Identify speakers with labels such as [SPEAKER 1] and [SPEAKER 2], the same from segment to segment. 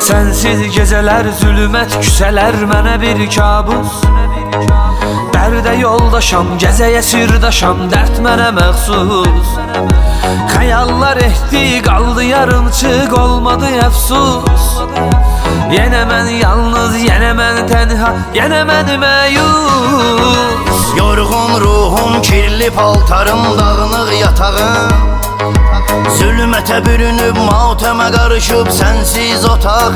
[SPEAKER 1] Sensiz geceler zulümet küseler mene bir kabus. Dərdə yoldaşam, gəzəyə sirdaşam, dərd mənə məxsus kadar ehdi kaldı yarım çık olmadı efsus. Yenemen yalnız yenemen tenha yenemen meyus.
[SPEAKER 2] Yorgun ruhum kirli paltarım dağınık yatağım. Zülmete bürünüp mauteme karışıp sensiz otağım.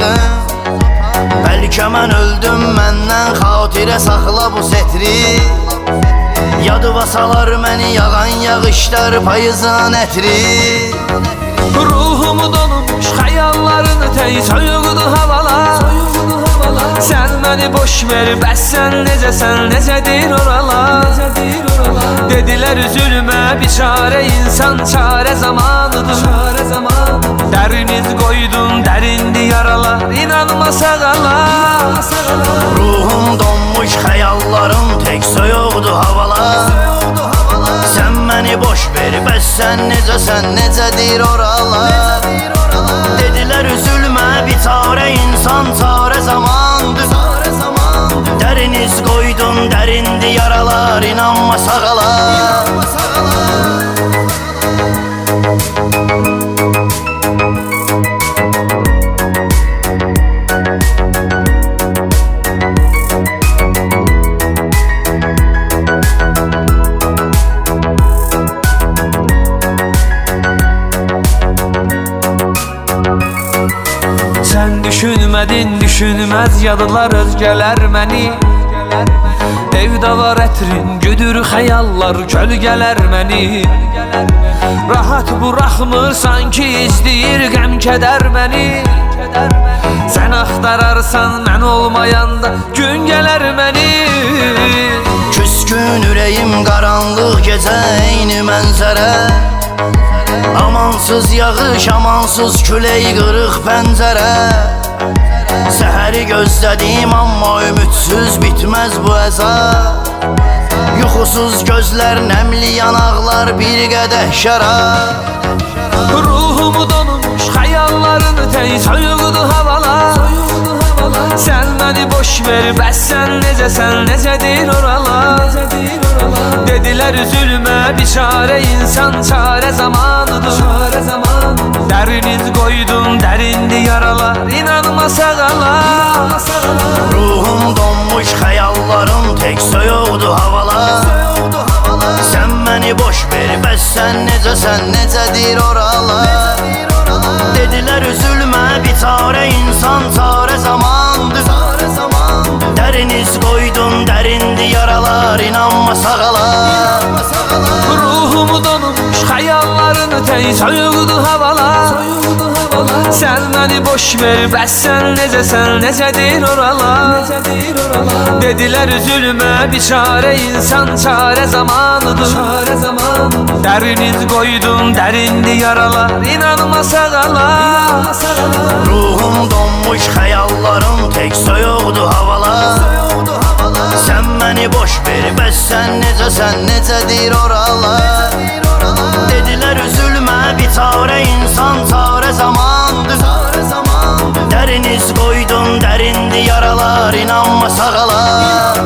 [SPEAKER 2] Bəlkə mən öldüm məndən xatirə saxla bu setri. Yadıva salar məni yağan yağışlar payızın ətri.
[SPEAKER 1] Ruhumu donmuş xəyallarını tey soyuqdu havalar. Sən məni boş ver, bəs sən necəsən, necədir oralar? Dedilər zülmə biçarə insan çarə zamanıdır. Dəriniz qoydun, dərindi
[SPEAKER 2] Vermezsen nece sen necedir oralar. Dediler üzülme bir tare insan tare zamandı Deriniz koydun derindi yaralar inanma sağalar
[SPEAKER 1] düşünmədin, düşünməz yadılar özgələr məni Evdə var ətrin, güdür xəyallar, kölgələr məni Rahat buraxmır, sanki izləyir qəm-kədər məni Sən axtararsan, mən olmayanda gün gələr məni
[SPEAKER 2] Küskün ürəyim, qaranlıq gecə, eyni mənzərə Amansız yağış, amansız külək, qırıq pəncərə Səhəri gözlədim, amma ümidsiz bitməz bu əzab Yuxusuz gözlər, nəmli yanaqlar, bir qədəh şərab
[SPEAKER 1] Ruhumu donmuş, xəyallarını tey soyuqdu havalar. Sən məni boş ver, bəs sən necəsən, necədir oralar Dediler üzülme bir çare insan çare zamanıdır. Çare zamanıdır. Deriniz koydum derindi yaralar. İnanma sağalar
[SPEAKER 2] Ruhum donmuş hayallarım tek soyuğdu havalar. Sen beni boş vermezsen nece sen necedir oralar? Dediler üzülme bir çare insan çare zamandır. Deriniz koydum derindi yaralar. İnanma sağalar
[SPEAKER 1] şey soyuldu havalar. Havala. Sen beni boş ver bəs sən necəsən necədir oralar. Dediler üzülme bir çare insan çare zamanıdır. Çare Deriniz koydum derindi yaralar. İnanma sağalar
[SPEAKER 2] Ruhum donmuş hayallarım tek soyuğdu havalar. Sen beni boş ver bəs sən necəsən necədir oralar? Deriniz koydum derindi yaralar inanma sakalar